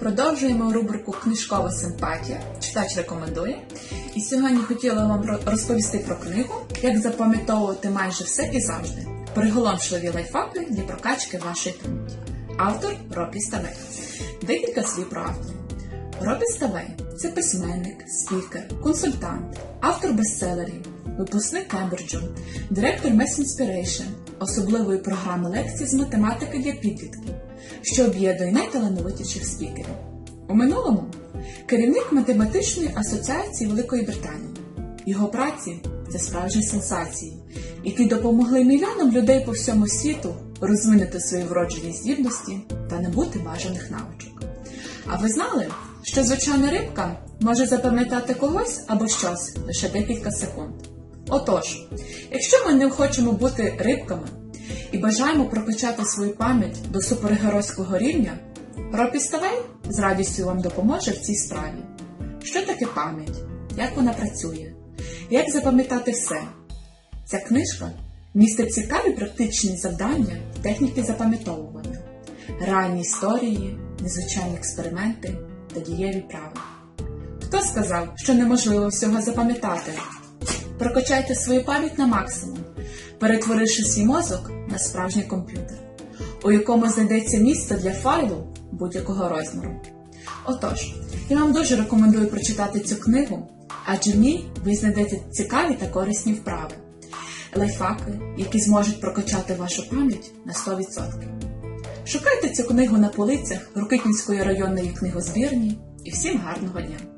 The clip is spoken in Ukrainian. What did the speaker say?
Продовжуємо рубрику Книжкова симпатія. Читач рекомендує. І сьогодні хотіла вам розповісти про книгу, як запам'ятовувати майже все і завжди. Приголомшливі лайфхаки для прокачки вашої пам'яті. Автор Робі Ставей. Декілька слів про автора. Робі Ставей це письменник, спікер, консультант, автор бестселерів, випускник Кембриджу, директор Mass Inspiration, особливої програми лекцій з математики для підлітків, що об'єднує найталановитіших спікерів. У минулому керівник математичної асоціації Великої Британії. Його праці це справжні сенсації, які допомогли мільйонам людей по всьому світу розвинути свої вроджені здібності та набути бажаних навичок. А ви знали, що звичайна рибка може запам'ятати когось або щось лише декілька секунд? Отож, якщо ми не хочемо бути рибками і бажаємо прокачати свою пам'ять до супергеройського рівня, Ропі Ставей з радістю вам допоможе в цій справі. Що таке пам'ять? Як вона працює? Як запам'ятати все? Ця книжка містить цікаві практичні завдання техніки запам'ятовування, реальні історії, незвичайні експерименти та дієві правила. Хто сказав, що неможливо всього запам'ятати? Прокачайте свою пам'ять на максимум, перетворивши свій мозок на справжній комп'ютер, у якому знайдеться місце для файлу будь-якого розміру. Отож, я вам дуже рекомендую прочитати цю книгу, адже в ній ви знайдете цікаві та корисні вправи, лайфхаки, які зможуть прокачати вашу пам'ять на 100%. Шукайте цю книгу на полицях Рокитнівської районної книгозбірні і всім гарного дня!